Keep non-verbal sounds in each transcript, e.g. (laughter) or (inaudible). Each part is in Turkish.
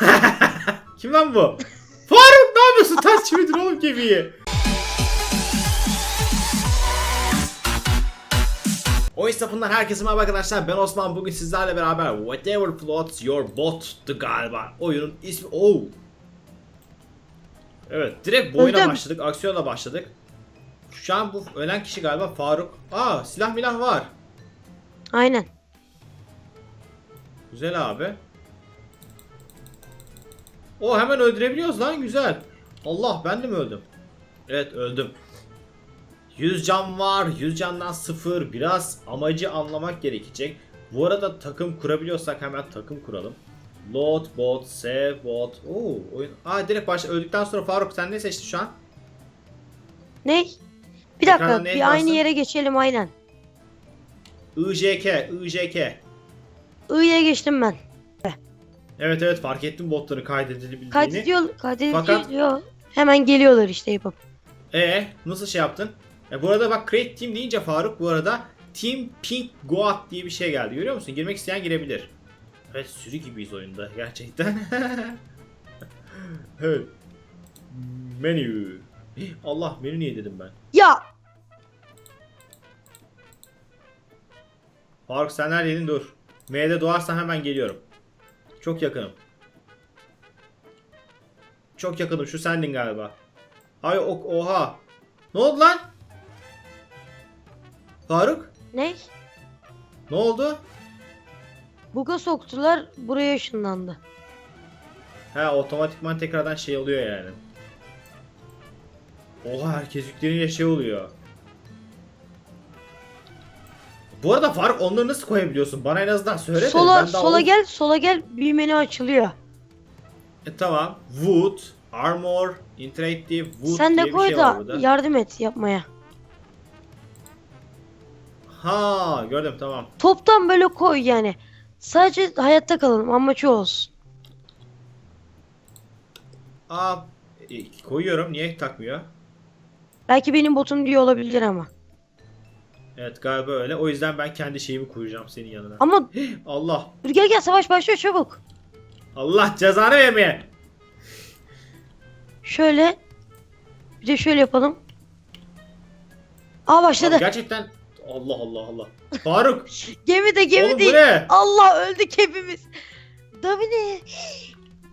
(laughs) Kim lan bu? Faruk ne yapıyorsun? Ters çevirdin oğlum gemiyi. Oyun sapından herkese merhaba arkadaşlar ben Osman bugün sizlerle beraber Whatever Floats Your Boat'tu galiba oyunun ismi oh. Evet direkt bu oyuna Öldüm. başladık aksiyonla başladık Şu an bu ölen kişi galiba Faruk Aa silah milah var Aynen. Güzel abi O hemen öldürebiliyoruz lan güzel Allah ben de mi öldüm Evet öldüm 100 can var 100 candan 0 biraz amacı anlamak gerekecek Bu arada takım kurabiliyorsak hemen takım kuralım Load bot, save bot. Oo, oyun. Aa direkt başla öldükten sonra Faruk sen ne seçtin şu an? Ne? Bir dakika Ekranda ne bir aynı bastın? yere geçelim aynen. IJK, IJK. I'ya geçtim ben. Evet evet fark ettim botları kaydedilebildiğini. Kaydediyor, kaydediyor Fakat- diyor. Hemen geliyorlar işte yapıp. E nasıl şey yaptın? E, bu arada bak create team deyince Faruk bu arada Team Pink Goat diye bir şey geldi. Görüyor musun? Girmek isteyen girebilir. Evet sürü gibiyiz oyunda (laughs) gerçekten. (laughs) evet. Menü. (gasps) Allah menü niye dedim ben? Ya Faruk sen neredeydin dur. M'de doğarsan hemen geliyorum. Çok yakınım. Çok yakınım şu sendin galiba. Hay o- oha. Ne oldu lan? Faruk? ne? Ne oldu? Buga soktular buraya ışınlandı. Ha otomatikman tekrardan şey oluyor yani. Oha herkes yüklenince şey oluyor. Bu arada Faruk onları nasıl koyabiliyorsun? Bana en azından söyle sola ben sola o- gel sola gel bir menü açılıyor. E tamam. Wood, armor, interactive, wood Sen de koy şey da yardım et yapmaya. Ha gördüm tamam. Toptan böyle koy yani. Sadece hayatta kalalım amacı olsun. Aa e, koyuyorum. Niye takmıyor? Belki benim botum diye olabilir ama. Evet galiba öyle. O yüzden ben kendi şeyimi koyacağım senin yanına. Ama (gasps) Allah. dur gel gel savaş başlıyor çabuk. Allah cezanı vermeye. Şöyle. Bir de şöyle yapalım. Aa başladı. Abi gerçekten Allah Allah Allah. Faruk. (laughs) Gemi de gemi oğlum bu değil. ne? Allah öldük hepimiz. Domine.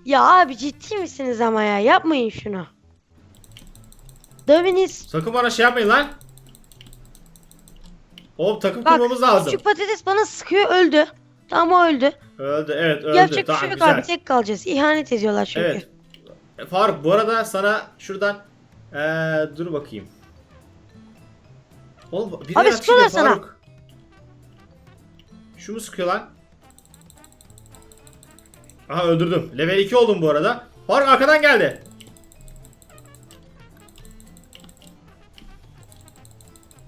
Ya abi ciddi misiniz ama ya? Yapmayın şunu. Dominis. Sakın bana şey yapmayın lan. Oğlum takım Bak kurmamız lazım. küçük patates bana sıkıyor öldü. Tamam o öldü. Öldü evet öldü. Yapacak bir tamam şey yok güzel. abi tek kalacağız. İhanet ediyorlar çünkü. Evet. E, Faruk bu arada sana şuradan eee dur bakayım. Oğlum biri Abi sıkıyorlar sana. Faruk. Şu mu sıkıyor lan? Aha öldürdüm. Level 2 oldum bu arada. Faruk arkadan geldi.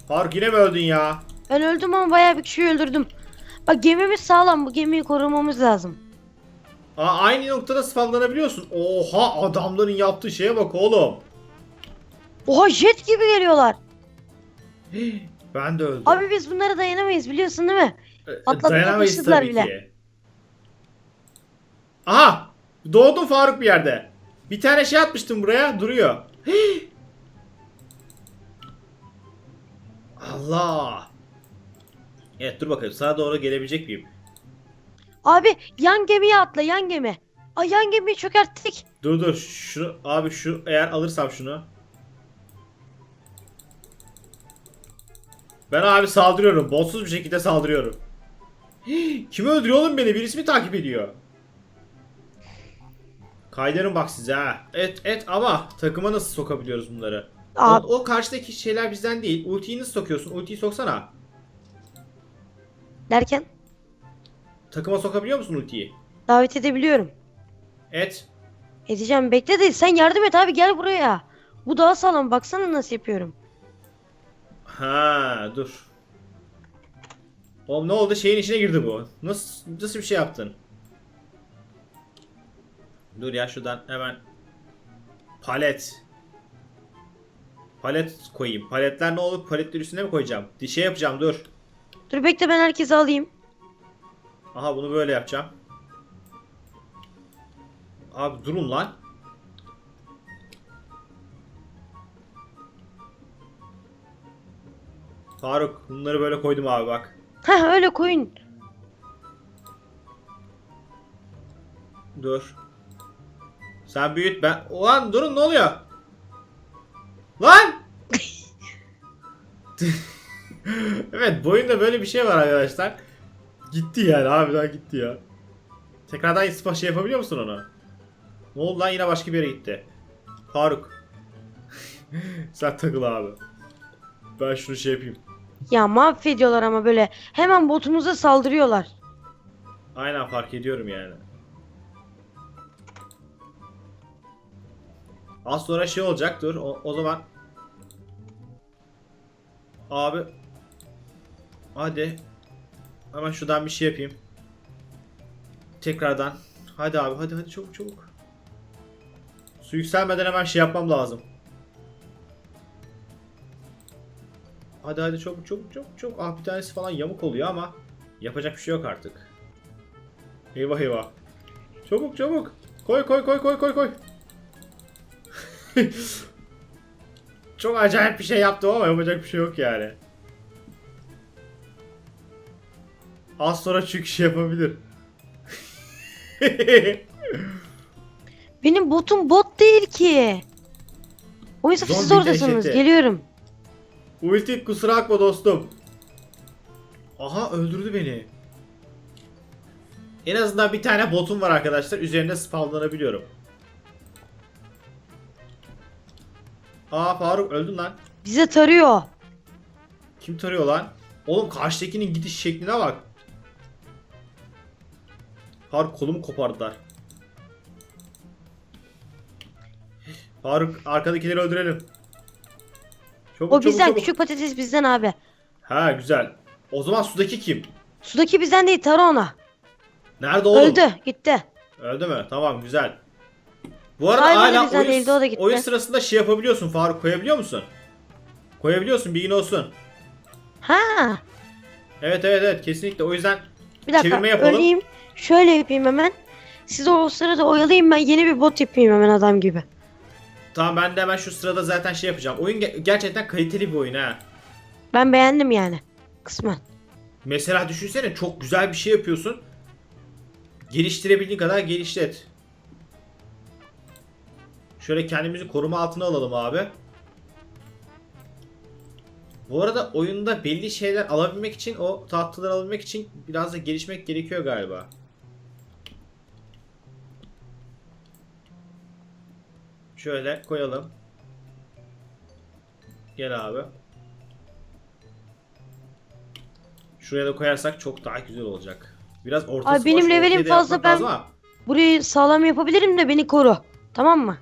Faruk yine mi öldün ya? Ben öldüm ama bayağı bir kişiyi öldürdüm. Bak gemimiz sağlam. Bu gemiyi korumamız lazım. Aa, aynı noktada spamlanabiliyorsun. Oha adamların yaptığı şeye bak oğlum. Oha jet gibi geliyorlar. Ben de öldüm. Abi biz bunlara dayanamayız biliyorsun değil mi? E, atlatmaya Dayanamayız tabii bile. ki. Aha! Doğdum Faruk bir yerde. Bir tane şey atmıştım buraya duruyor. Allah! Evet dur bakalım sana doğru gelebilecek miyim? Abi yan gemiye atla yan gemi. Ay yan gemiyi çökerttik. Dur dur şunu abi şu eğer alırsam şunu. Ben abi saldırıyorum. Botsuz bir şekilde saldırıyorum. Kim öldürüyor oğlum beni? Birisi mi takip ediyor? Kaydarım bak size ha. Et et ama takıma nasıl sokabiliyoruz bunları? O, Abi o karşıdaki şeyler bizden değil. Ultiyi nasıl sokuyorsun? Ultiyi soksana. Derken Takıma sokabiliyor musun ultiyi? davet edebiliyorum. Et. Edeceğim bekle de sen yardım et abi gel buraya. Bu daha sağlam baksana nasıl yapıyorum. Ha dur. Oğlum ne oldu? Şeyin içine girdi bu. Nasıl nasıl bir şey yaptın? Dur ya şuradan hemen palet. Palet koyayım. Paletler ne olur? Paletler üstüne mi koyacağım? Şey yapacağım dur. Dur bekle ben herkesi alayım. Aha bunu böyle yapacağım. Abi durun lan. Faruk bunları böyle koydum abi bak. Heh öyle koyun. Dur. Sen büyüt ben. Ulan durun ne oluyor? Lan! (laughs) (laughs) evet bu oyunda böyle bir şey var arkadaşlar. Gitti yani harbiden gitti ya. Tekrardan ispa şey yapabiliyor musun onu? Ne oldu lan yine başka bir yere gitti. Faruk. (laughs) Sen takıl abi. Ben şunu şey yapayım. Ya mahvediyorlar ama böyle. Hemen botumuza saldırıyorlar. Aynen fark ediyorum yani. Az sonra şey olacak dur o, o zaman. Abi. Hadi. Hemen şuradan bir şey yapayım. Tekrardan. Hadi abi hadi hadi çabuk çabuk. Su yükselmeden hemen şey yapmam lazım. Hadi hadi çabuk çabuk çabuk çabuk. Ah bir tanesi falan yamuk oluyor ama yapacak bir şey yok artık. Eyvah eyvah. Çabuk çabuk. Koy koy koy koy koy koy. (laughs) Çok acayip bir şey yaptım ama yapacak bir şey yok yani. Az sonra çünkü şey yapabilir. Benim botum bot değil ki. Oysa siz Zombi oradasınız. dehşeti. Geliyorum. Ulti kusura bakma dostum. Aha öldürdü beni. En azından bir tane botum var arkadaşlar. Üzerinde spawnlanabiliyorum. Aa Faruk öldün lan. Bize tarıyor. Kim tarıyor lan? Oğlum karşıdakinin gidiş şekline bak. Faruk kolumu kopardılar. Faruk arkadakileri öldürelim. Çabuk, O çabuk, bizden çabuk. küçük patates bizden abi. Ha güzel. O zaman sudaki kim? Sudaki bizden değil tara ona. Nerede oğlum? Öldü gitti. Öldü mü? Tamam güzel. Bu arada da hala oyun, değildi, o da gitti. oyun sırasında şey yapabiliyorsun Faruk koyabiliyor musun? Koyabiliyorsun bilgin olsun. Ha. Evet evet evet kesinlikle o yüzden Bir dakika Çevirme yapalım. öleyim. Şöyle yapayım hemen. Siz o sırada oyalayayım ben yeni bir bot yapayım hemen adam gibi. tamam ben de hemen şu sırada zaten şey yapacağım. Oyun ge- gerçekten kaliteli bir oyun ha. Ben beğendim yani. Kısmen. Mesela düşünsene çok güzel bir şey yapıyorsun. Geliştirebildiğin kadar geliştir. Şöyle kendimizi koruma altına alalım abi. Bu arada oyunda belli şeyler alabilmek için o tahtaları alabilmek için biraz da gelişmek gerekiyor galiba. Şöyle koyalım. Gel abi. Şuraya da koyarsak çok daha güzel olacak. Biraz ortası Abi benim boş, levelim ortaya da fazla, yapmak ben- lazım ama Burayı sağlam yapabilirim de beni koru. Tamam mı?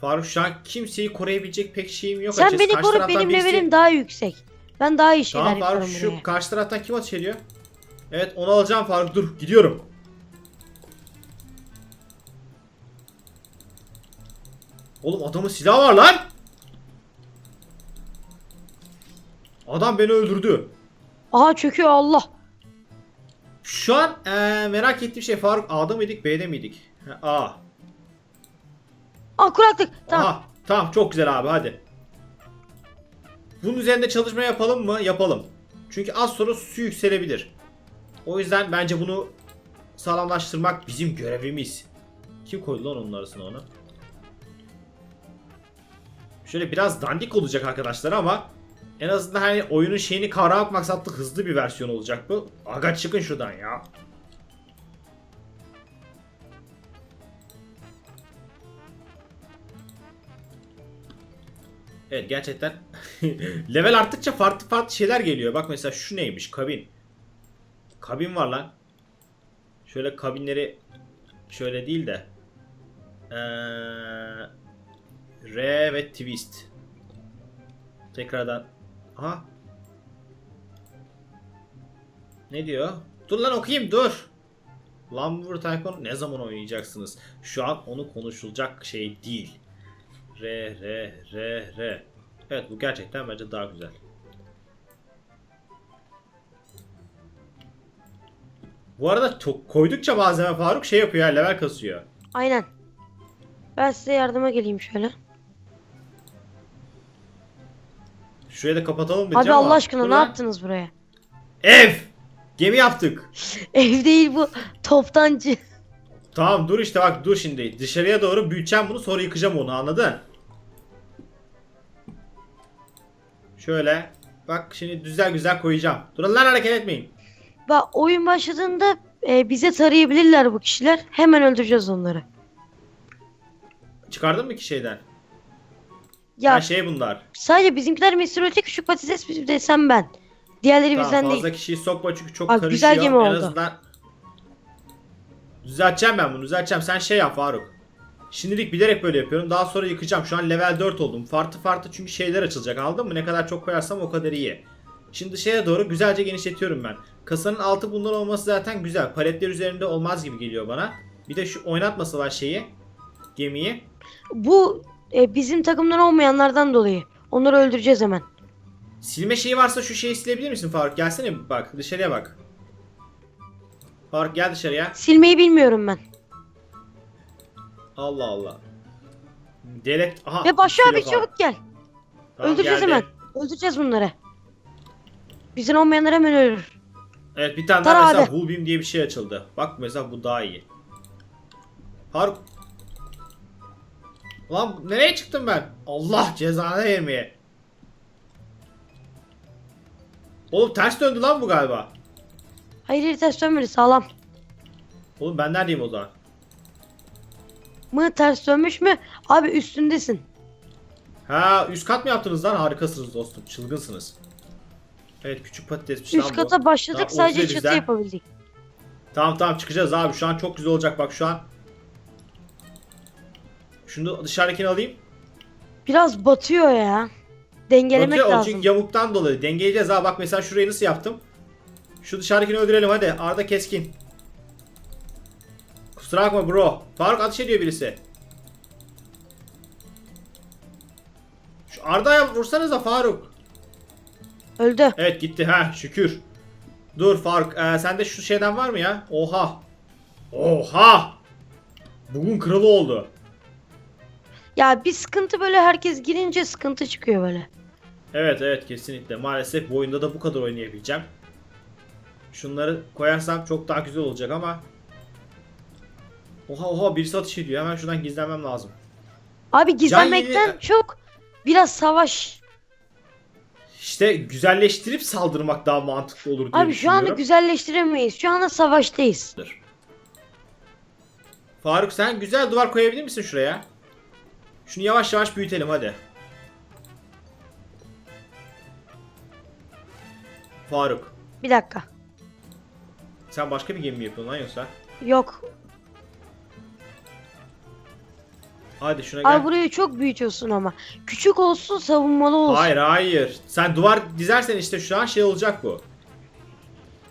Faruk şu an kimseyi koruyabilecek pek şeyim yok Sen açıkçası. beni Karşı koru taraftan benim birisi- levelim daha yüksek. Ben daha iyi şeyler Tamam Faruk yaparım şu buraya. karşı taraftan kim ateş ediyor? Evet onu alacağım Faruk dur gidiyorum. Oğlum adamın silahı var lan. Adam beni öldürdü. Aha çöküyor Allah. Şu an eee, merak ettiğim şey Faruk A'da mıydık B'de miydik? Ha, A. Aa kuraklık. Tamam. Aha, tamam çok güzel abi hadi. Bunun üzerinde çalışma yapalım mı? Yapalım. Çünkü az sonra su yükselebilir. O yüzden bence bunu sağlamlaştırmak bizim görevimiz. Kim koydu lan onun arasına onu? Şöyle biraz dandik olacak arkadaşlar ama en azından hani oyunun şeyini kavramak maksatlı hızlı bir versiyon olacak bu. Aga çıkın şuradan ya. Evet gerçekten (laughs) level arttıkça farklı farklı şeyler geliyor. Bak mesela şu neymiş kabin. Kabin var lan. Şöyle kabinleri şöyle değil de ee, R ve twist. Tekrardan. Aha. Ne diyor? Dur lan okuyayım dur. Lumber Tycoon ne zaman oynayacaksınız? Şu an onu konuşulacak şey değil. R R R R. Evet bu gerçekten bence daha güzel. Bu arada çok koydukça malzeme Faruk şey yapıyor ya level kasıyor. Aynen. Ben size yardıma geleyim şöyle. Şurayı da kapatalım mı? Abi Allah aşkına Dur ne lan. yaptınız buraya? Ev! Gemi yaptık. (laughs) Ev değil bu toptancı. Tamam dur işte bak dur şimdi. Dışarıya doğru büyüteceğim bunu sonra yıkacağım onu anladın? Şöyle. Bak şimdi güzel güzel koyacağım. Durun lan hareket etmeyin. Bak oyun başladığında e, bize tarayabilirler bu kişiler. Hemen öldüreceğiz onları. Çıkardın mı ki şeyden? Ya Ha şey bunlar. sadece bizimkiler Mr. Öte küçük patates bir desem ben. Diğerleri Tamam, bizden fazla değil. kişiyi sokma çünkü çok Bak, karışıyor. güzel gemi en oldu. azından düzelteceğim ben bunu düzelteceğim. Sen şey yap Faruk. Şimdilik bilerek böyle yapıyorum. Daha sonra yıkacağım. Şu an level 4 oldum. Farklı farklı çünkü şeyler açılacak. Anladın mı? Ne kadar çok koyarsam o kadar iyi. Şimdi dışarıya doğru güzelce genişletiyorum ben. Kasanın altı bundan olması zaten güzel. Paletler üzerinde olmaz gibi geliyor bana. Bir de şu oynatmasalar şeyi. Gemiyi. Bu e, bizim takımdan olmayanlardan dolayı. Onları öldüreceğiz hemen. Silme şeyi varsa şu şeyi silebilir misin Faruk? Gelsene bak. Dışarıya bak. Faruk gel dışarıya. Silmeyi bilmiyorum ben. Allah Allah. Delek... Aha. Ve Başu abi Faruk. çabuk gel. Tamam, Öldüreceğiz geldi. hemen. Öldüreceğiz bunları. Bizden olmayanlar hemen ölür. Evet bir tane Tara daha mesela abi. Hulbim diye bir şey açıldı. Bak mesela bu daha iyi. Faruk. Lan nereye çıktım ben? Allah cezanı vermeye. Oğlum ters döndü lan bu galiba. Hayır hayır ters dönmedi sağlam. Oğlum ben neredeyim o zaman? Mı ters dönmüş mü? Abi üstündesin. Ha üst kat mı yaptınız lan? Harikasınız dostum. Çılgınsınız. Evet küçük patatesmiş lan Üst bu. kata başladık Tamam, sadece çatı yapabildik. Tamam tamam çıkacağız abi. Şu an çok güzel olacak bak şu an. Şunu dışarıdakini alayım. Biraz batıyor ya. Dengelemek Batıyor, o lazım. çünkü yamuktan dolayı. Dengeleyeceğiz ha. Bak mesela şurayı nasıl yaptım. Şu dışarıdakini öldürelim hadi. Arda keskin. Kusura bakma bro. Faruk ateş ediyor birisi. Şu Arda'ya vursanıza Faruk. Öldü. Evet gitti ha şükür. Dur Faruk ee, sende şu şeyden var mı ya? Oha. Oha. Bugün kralı oldu. Ya bir sıkıntı böyle herkes girince sıkıntı çıkıyor böyle. Evet evet kesinlikle. Maalesef bu oyunda da bu kadar oynayabileceğim. Şunları koyarsam çok daha güzel olacak ama. Oha oha birisi atış ediyor. Hemen şuradan gizlenmem lazım. Abi gizlenmekten yeni- çok biraz savaş. İşte güzelleştirip saldırmak daha mantıklı olur diye Abi şu anda güzelleştiremeyiz. Şu anda savaştayız. Faruk sen güzel duvar koyabilir misin şuraya? Şunu yavaş yavaş büyütelim hadi. Faruk. Bir dakika. Sen başka bir gemi mi yapıyorsun lan yoksa? Yok. Hadi şuna gel. Abi burayı çok büyütüyorsun ama. Küçük olsun savunmalı olsun. Hayır hayır. Sen duvar dizersen işte şu an şey olacak bu.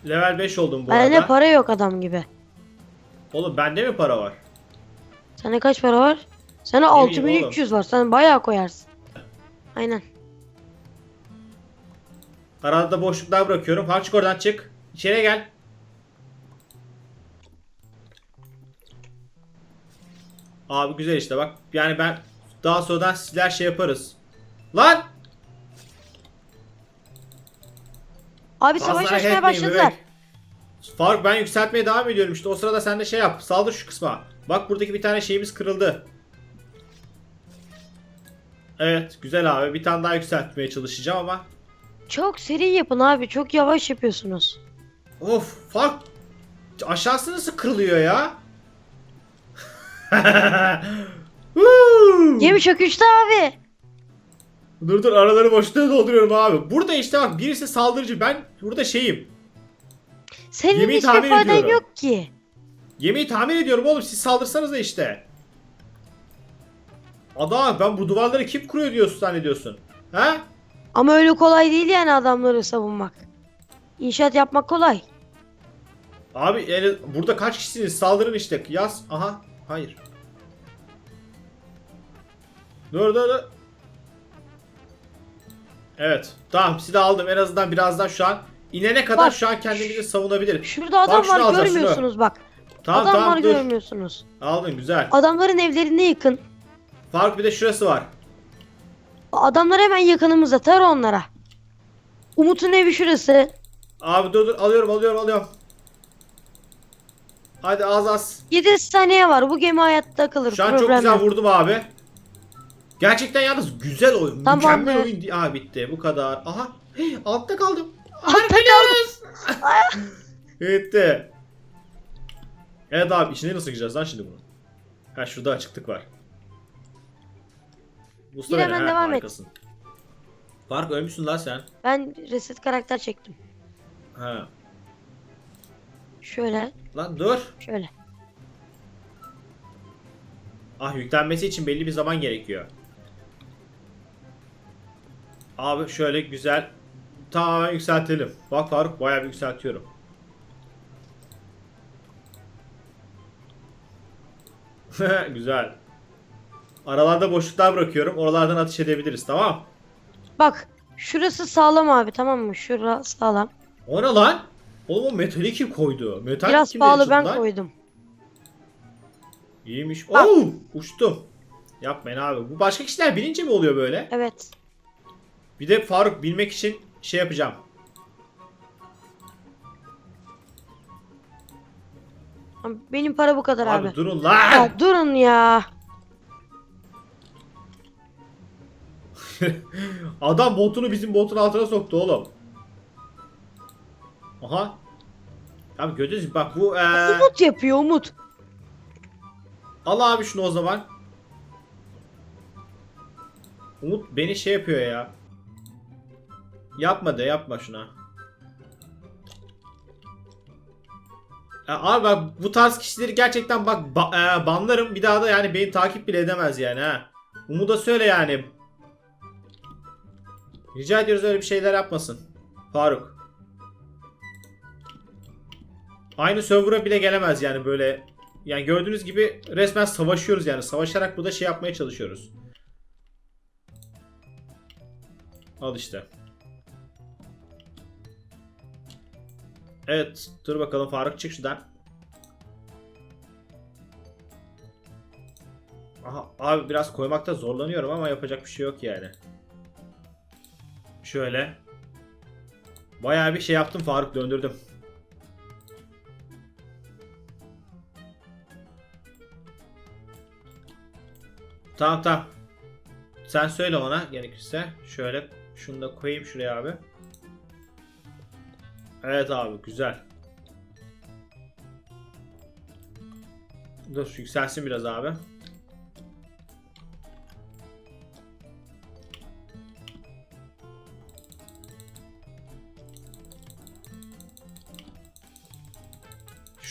Level 5 oldum bu Bende arada. para yok adam gibi. Oğlum bende mi para var? Sende kaç para var? Sende bileyim 6300 var. Sen bayağı koyarsın. Aynen. Arada da boşluklar bırakıyorum. Fark çık oradan çık. İçeriye gel. Abi güzel işte bak. Yani ben daha sonradan sizler şey yaparız. Lan! Abi Fazla savaş hareket açmaya etmeyin başladılar. bebek. Faruk ben yükseltmeye devam ediyorum işte. O sırada sen de şey yap. Saldır şu kısma. Bak buradaki bir tane şeyimiz kırıldı. Evet güzel abi. Bir tane daha yükseltmeye çalışacağım ama. Çok seri yapın abi. Çok yavaş yapıyorsunuz. Of Faruk. Aşağısı nasıl kırılıyor ya? (laughs) Gemi çöküştü abi. dur dur araları boşluğa dolduruyorum abi. Burada işte bak birisi saldırıcı. Ben burada şeyim. Senin Gemiyi hiçbir tamir ediyorum. yok ki. Yemeği tahmin ediyorum oğlum siz saldırsanız da işte. Adam ben bu duvarları kim kuruyor diyorsun zannediyorsun? Ha? Ama öyle kolay değil yani adamları savunmak. İnşaat yapmak kolay. Abi yani burada kaç kişisiniz? Saldırın işte. Yaz. Aha. Hayır. Dur dur dur. Evet. Tamam sizi de aldım. En azından birazdan şu an inene kadar Bak. şu an kendimizi savunabiliriz. Şurada adam Bak var şunu. görmüyorsunuz bak. Tamam adam var tamam dur. görmüyorsunuz. Aldın güzel. Adamların evlerini yıkın. Faruk bir de şurası var. Adamlar hemen yakınımızda. Tar onlara. Umut'un evi şurası. Abi dur dur alıyorum alıyorum alıyorum. Hadi az az. 7 saniye var. Bu gemi hayatta kalır. Şu an çok güzel yok. vurdum abi. Gerçekten yalnız güzel oyun. Tamam Mükemmel be. oyun. Aa bitti bu kadar. Aha. Hey, altta kaldım. Altta kaldım. (laughs) Bitti. Evet abi içine nasıl gireceğiz lan şimdi bunu? Ha şurada açıklık var. Mustafa Yine hemen devam et. et. Fark ölmüşsün lan sen. Ben reset karakter çektim. Ha. Şöyle. Lan dur. Şöyle. Ah yüklenmesi için belli bir zaman gerekiyor. Abi şöyle güzel tamamen yükseltelim. Bak Faruk bayağı bir yükseltiyorum. (laughs) güzel. Aralarda boşluklar bırakıyorum. Oralardan atış edebiliriz tamam Bak. Şurası sağlam abi tamam mı? Şura sağlam. O ne lan? Oğlum o metali kim koydu? Metal Biraz kim pahalı ben lan? koydum. İyiymiş. Bak. Oo, uçtum. Yapmayın abi. Bu başka kişiler bilince mi oluyor böyle? Evet. Bir de Faruk bilmek için şey yapacağım. Benim para bu kadar Abi, abi. durun lan. Ya durun ya. (laughs) Adam botunu bizim botun altına soktu oğlum. Aha. Abi gördünüz? Bak bu eee Umut yapıyor Umut. al abi şunu o zaman. Umut beni şey yapıyor ya. Yapma de yapma şuna. Ya abi bak bu tarz kişileri gerçekten bak ba- eee, banlarım bir daha da yani beni takip bile edemez yani ha. Umut'a söyle yani. Rica ediyoruz öyle bir şeyler yapmasın. Faruk. Aynı server'a bile gelemez yani böyle. Yani gördüğünüz gibi resmen savaşıyoruz yani. Savaşarak burada şey yapmaya çalışıyoruz. Al işte. Evet. Dur bakalım Faruk çık şuradan. Aha, abi biraz koymakta zorlanıyorum ama yapacak bir şey yok yani. Şöyle. Bayağı bir şey yaptım Faruk döndürdüm. Tamam tamam. Sen söyle ona gerekirse. Şöyle şunu da koyayım şuraya abi. Evet abi güzel. Dur yükselsin biraz abi.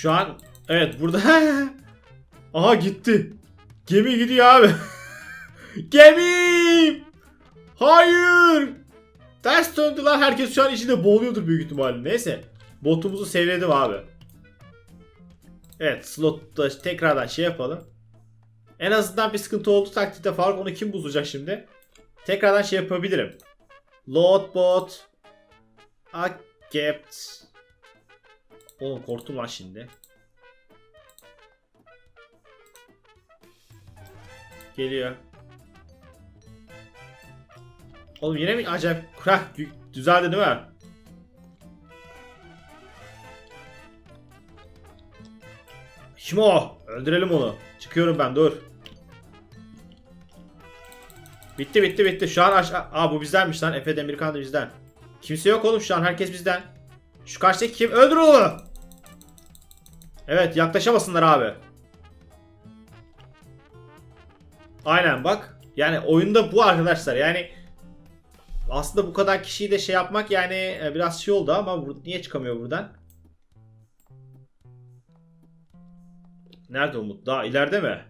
Şu an evet burada (laughs) Aha gitti. Gemi gidiyor abi. (laughs) Gemi! Hayır! Ters döndü lan. Herkes şu an içinde boğuluyordur büyük ihtimalle. Neyse. Botumuzu sevledim abi. Evet slotta tekrardan şey yapalım. En azından bir sıkıntı olduğu takdirde Faruk onu kim bulacak şimdi? Tekrardan şey yapabilirim. Load bot. Accept. Oğlum korktum lan şimdi. Geliyor. Oğlum yine mi acayip kurak düzeldi değil mi? Kim o? Öldürelim onu. Çıkıyorum ben dur. Bitti bitti bitti. Şu an aşağı... Aa bu bizdenmiş lan. Efe Demirkan da bizden. Kimse yok oğlum şu an. Herkes bizden. Şu karşıdaki kim? Öldür onu. Evet yaklaşamasınlar abi. Aynen bak. Yani oyunda bu arkadaşlar. Yani aslında bu kadar kişiyi de şey yapmak yani e, biraz şey oldu ama niye çıkamıyor buradan? Nerede Umut? Daha ileride mi?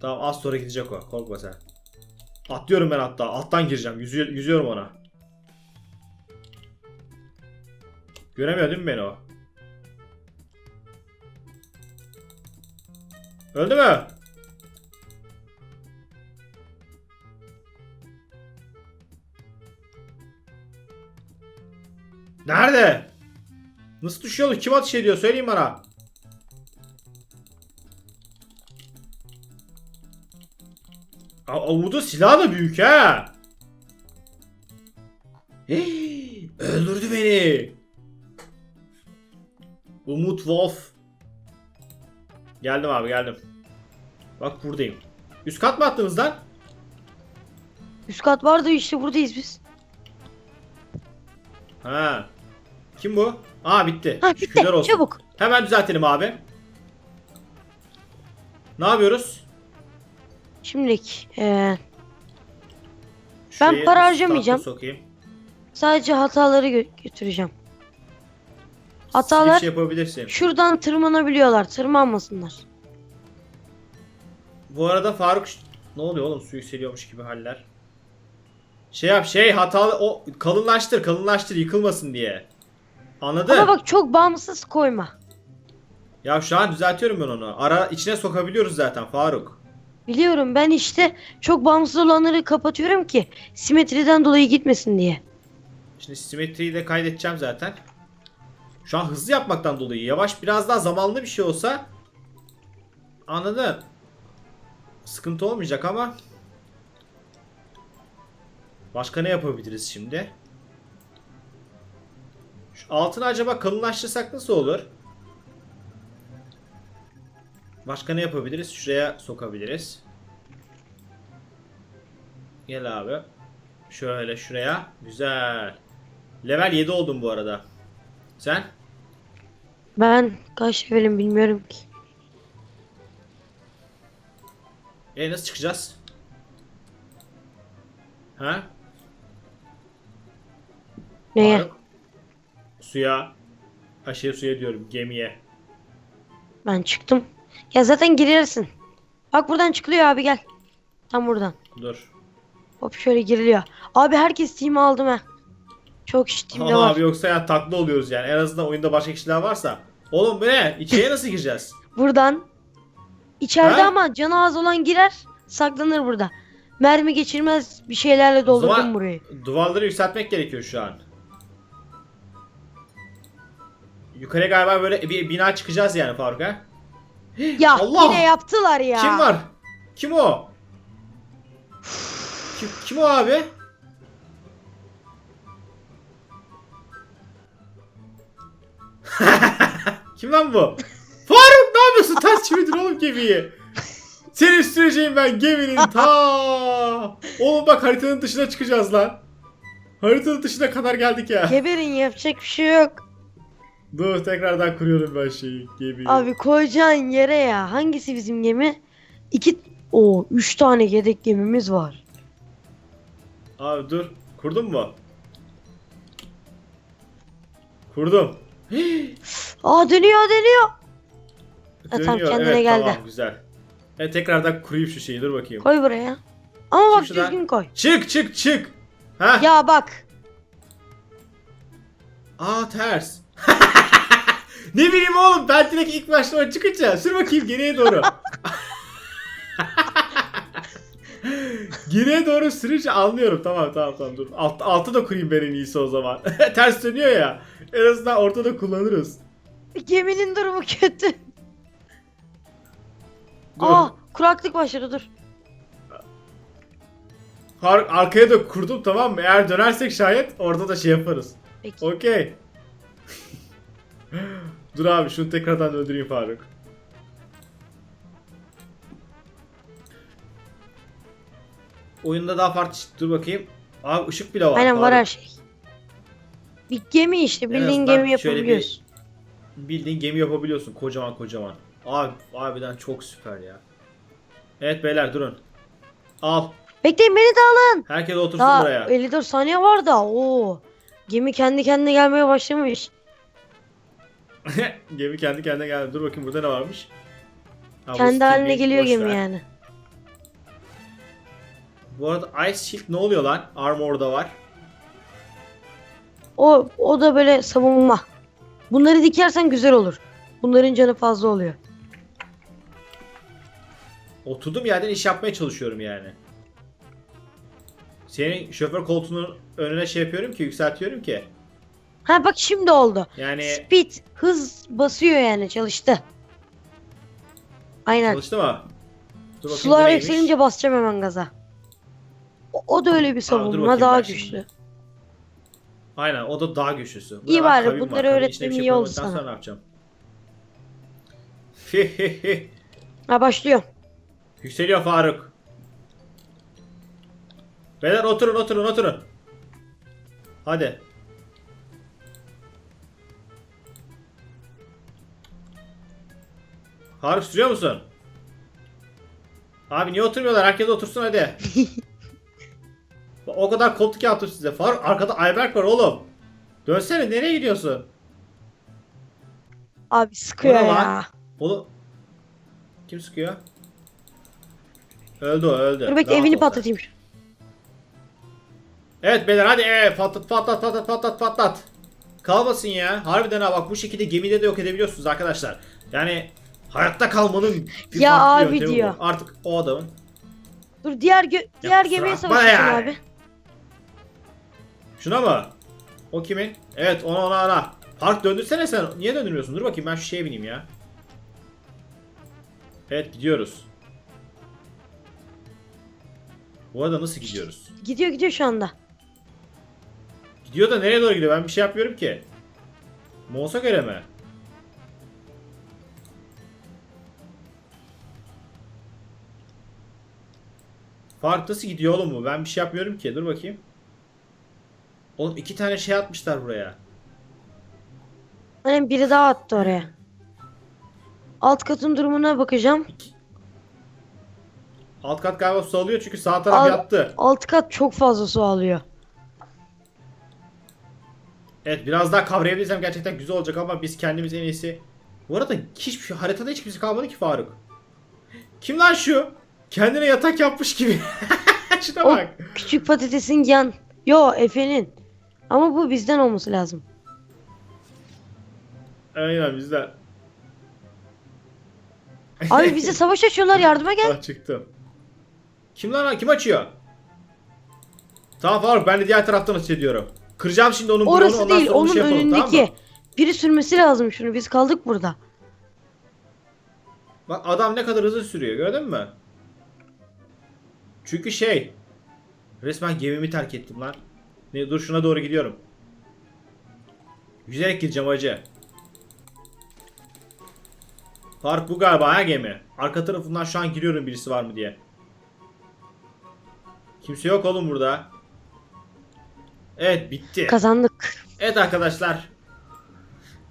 Tamam az sonra gidecek o. Korkma sen. Atlıyorum ben hatta. Alttan gireceğim. Yüzü, yüzüyorum ona. Göremiyor değil mi beni o? Öldü mü? Nerede? Nasıl düşüyor? Kim ateş ediyor? Söyleyin bana. A- Umut'un silahı da büyük ha. Hey, öldürdü beni. Umut Wolf. Geldim abi geldim. Bak buradayım. Üst kat mı attınız lan? Üst kat vardı işte buradayız biz. Ha. Kim bu? Aa bitti. Ha bitti Şükürler olsun. çabuk. Hemen düzeltelim abi. Ne yapıyoruz? Şimdilik eee, Ben para üst harcamayacağım. Sokayım. sadece hataları gö- götüreceğim. Bir Hatalar şey yapabilirsin. şuradan tırmanabiliyorlar. Tırmanmasınlar. Bu arada Faruk ne oluyor oğlum su yükseliyormuş gibi haller. Şey yap şey hatalı o kalınlaştır kalınlaştır yıkılmasın diye. Anladın? Ama bak çok bağımsız koyma. Ya şu an düzeltiyorum ben onu. Ara içine sokabiliyoruz zaten Faruk. Biliyorum ben işte çok bağımsız olanları kapatıyorum ki simetriden dolayı gitmesin diye. Şimdi simetriyi de kaydedeceğim zaten. Şu an hızlı yapmaktan dolayı yavaş biraz daha zamanlı bir şey olsa anladın? Sıkıntı olmayacak ama başka ne yapabiliriz şimdi? Şu altını acaba kalınlaştırsak nasıl olur? Başka ne yapabiliriz? Şuraya sokabiliriz. Gel abi. Şöyle şuraya. Güzel. Level 7 oldum bu arada. Sen? Ben kaç levelim bilmiyorum ki. E nasıl çıkacağız? Ha? Neye? Faruk? Suya. Şey suya diyorum gemiye. Ben çıktım. Ya zaten girersin. Bak buradan çıkılıyor abi gel. Tam buradan. Dur. Hop şöyle giriliyor. Abi herkes team'i aldım ha. Çok iş team'de Ama var. abi yoksa ya taklı oluyoruz yani. En azından oyunda başka kişiler varsa. Oğlum bu ne? İçeriye nasıl gireceğiz? Buradan. İçeride Ha? ama canı az olan girer. Saklanır burada. Mermi geçirmez bir şeylerle doldurdum zaman- burayı. Duvarları yükseltmek gerekiyor şu an. Yukarıya galiba böyle bir bina çıkacağız yani Faruk ha? (gasps) Ya Allah! yine yaptılar ya. Kim var? Kim o? Kim, kim o abi? (laughs) kim lan bu? Faruk ne yapıyorsun? Ters çevirdin oğlum gemiyi. Seni süreceğim ben geminin ta. Oğlum bak haritanın dışına çıkacağız lan. Haritanın dışına kadar geldik ya. Geberin yapacak bir şey yok. Dur tekrardan kuruyorum ben şeyi gemiyi. Abi koyacağın yere ya. Hangisi bizim gemi? İki... o üç tane yedek gemimiz var. Abi dur. Kurdun mu? Kurdum. Aa dönüyor dönüyor. Dönüyor. tamam, kendine evet, geldi. Tamam güzel. Evet tekrardan kurayım şu şeyi dur bakayım. Koy buraya. Ama bak Çık şuradan. düzgün koy. Çık çık çık. Ha? Ya bak. Aa ters. (laughs) ne bileyim oğlum ben direkt ilk başta çıkınca sür bakayım geriye doğru. (laughs) (laughs) geriye doğru sürünce anlıyorum tamam tamam tamam dur. Alt, altı da kurayım ben en iyisi o zaman. (laughs) ters dönüyor ya. En azından ortada kullanırız. Geminin durumu kötü. Dur. Aa kuraklık başladı dur. Har- arkaya da kurdum tamam mı? Eğer dönersek şayet orada da şey yaparız. Peki. Okey. (laughs) Dur abi şunu tekrardan öldüreyim Faruk. Oyunda daha farklı dur bakayım. Abi ışık bile var. Aynen var her şey. Bir gemi işte bildiğin gemi şöyle bir- yapabiliyorsun. Bildiğin gemi yapabiliyorsun kocaman kocaman. Abi harbiden çok süper ya. Evet beyler durun. Al. Bekleyin beni de alın. Herkes otursun Daha buraya. 54 saniye var da. Oo. Gemi kendi kendine gelmeye başlamış. (laughs) gemi kendi kendine geldi. Dur bakayım burada ne varmış? Ha, kendi haline geliyor gemi ver. yani. Bu arada Ice Shield ne oluyor lan? Armor da var. O o da böyle savunma. Bunları dikersen güzel olur. Bunların canı fazla oluyor. Oturduğum yerden iş yapmaya çalışıyorum yani. Senin şoför koltuğunun önüne şey yapıyorum ki yükseltiyorum ki. Ha bak şimdi oldu. Yani Speed hız basıyor yani çalıştı. Aynen. çalıştı mı? Dur bakayım bu Sular neymiş? yükselince basacağım hemen gaza. O, o da öyle bir savunma daha şimdi. güçlü. Aynen o da daha güçlüsü. İyi Burada bari, bunları öğretmem şey iyi oldu sana. sonra ne yapacağım? (laughs) Ha başlıyor. Yükseliyor Faruk. Beyler oturun oturun oturun. Hadi. Faruk sürüyor musun? Abi niye oturmuyorlar? Herkes otursun hadi. (laughs) o kadar koltuk yaptım size. Faruk arkada Ayberk var oğlum. Dönsene nereye gidiyorsun? Abi sıkıyor ne ya. lan? Oğlum. Kim sıkıyor? Öldü o öldü. Dur bekle evini patlatayım. Evet beyler hadi ee, patlat patlat patlat patlat patlat. Kalmasın ya. Harbiden ha bak bu şekilde gemide de yok edebiliyorsunuz arkadaşlar. Yani hayatta kalmanın bir Ya abi diyor. bu. Artık o adamın. Dur diğer gö- diğer kusura gemiye savaşıyorsun ya. abi. Şuna mı? O kimin? Evet ona ona ona. Park döndürsene sen. Niye döndürmüyorsun? Dur bakayım ben şu şeye bineyim ya. Evet gidiyoruz. Bu arada nasıl gidiyoruz? Gidiyor gidiyor şu anda. Gidiyor da nereye doğru gidiyor? Ben bir şey yapmıyorum ki. Mouse'a göre mi? Fark nasıl gidiyor oğlum bu? Ben bir şey yapmıyorum ki. Dur bakayım. Oğlum iki tane şey atmışlar buraya. Hani biri daha attı oraya. Alt katın durumuna bakacağım. İki... Alt kat galiba su alıyor çünkü sağ taraf Al- yattı. Alt kat çok fazla su alıyor. Evet biraz daha kavrayabilirsem gerçekten güzel olacak ama biz kendimiz en iyisi. Bu arada hiçbir şey, haritada hiç kimse kalmadı ki Faruk. Kim lan şu? Kendine yatak yapmış gibi. (laughs) Şuna O bak. küçük patatesin yan. Yo Efe'nin. Ama bu bizden olması lazım. Aynen bizden. Abi bize (laughs) savaş açıyorlar yardıma gel. Ah çıktım. Kim lan kim açıyor? Tamam Faruk ben de diğer taraftan ateş ediyorum. Kıracağım şimdi onun bloğunu Orası ondan değil sonra onun şey yapalım, tamam önündeki. mı? Biri sürmesi lazım şunu biz kaldık burada. Bak adam ne kadar hızlı sürüyor gördün mü? Çünkü şey resmen gemimi terk ettim lan. Ne, dur şuna doğru gidiyorum. Yüzerek gideceğim hacı. Fark bu galiba ha gemi. Arka tarafından şu an giriyorum birisi var mı diye. Kimse yok oğlum burada. Evet bitti. Kazandık. Evet arkadaşlar.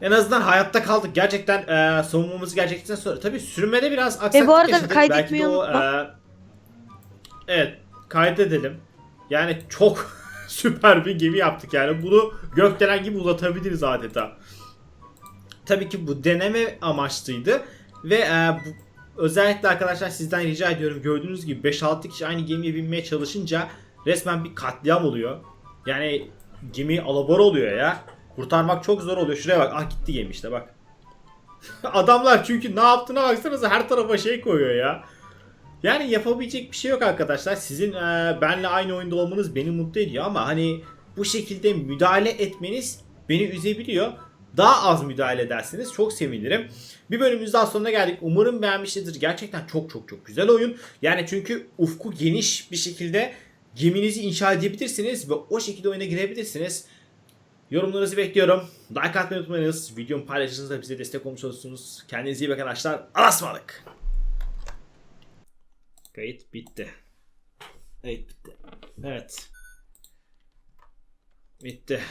En azından hayatta kaldık. Gerçekten eee savunmamız gerçekten sonra. Tabii sürünmede biraz aksaklık E, bu arada yaşadık. Belki de o, eee, evet kaydedelim. Yani çok (laughs) (laughs) süper bir gemi yaptık yani. Bunu gökdelen gibi uzatabiliriz adeta. Tabii ki bu deneme amaçlıydı. Ve eee, bu, özellikle arkadaşlar sizden rica ediyorum. Gördüğünüz gibi 5-6 kişi aynı gemiye binmeye çalışınca resmen bir katliam oluyor. Yani gemi alabora oluyor ya. Kurtarmak çok zor oluyor. Şuraya bak. Ah gitti gemi işte bak. (laughs) Adamlar çünkü ne yaptığına baksanıza her tarafa şey koyuyor ya. Yani yapabilecek bir şey yok arkadaşlar. Sizin eee, benle aynı oyunda olmanız beni mutlu ediyor ama hani bu şekilde müdahale etmeniz beni üzebiliyor. Daha az müdahale ederseniz çok sevinirim. Bir bölümümüz daha sonuna geldik. Umarım beğenmişsinizdir. Gerçekten çok çok çok güzel oyun. Yani çünkü ufku geniş bir şekilde geminizi inşa edebilirsiniz ve o şekilde oyuna girebilirsiniz. Yorumlarınızı bekliyorum. Like atmayı unutmayınız. Videomu paylaşırsanız da bize destek olmuş olursunuz. Kendinize iyi bakın arkadaşlar. Alasmalık. Kayıt bitti. Kayıt bitti. Evet. Bitti.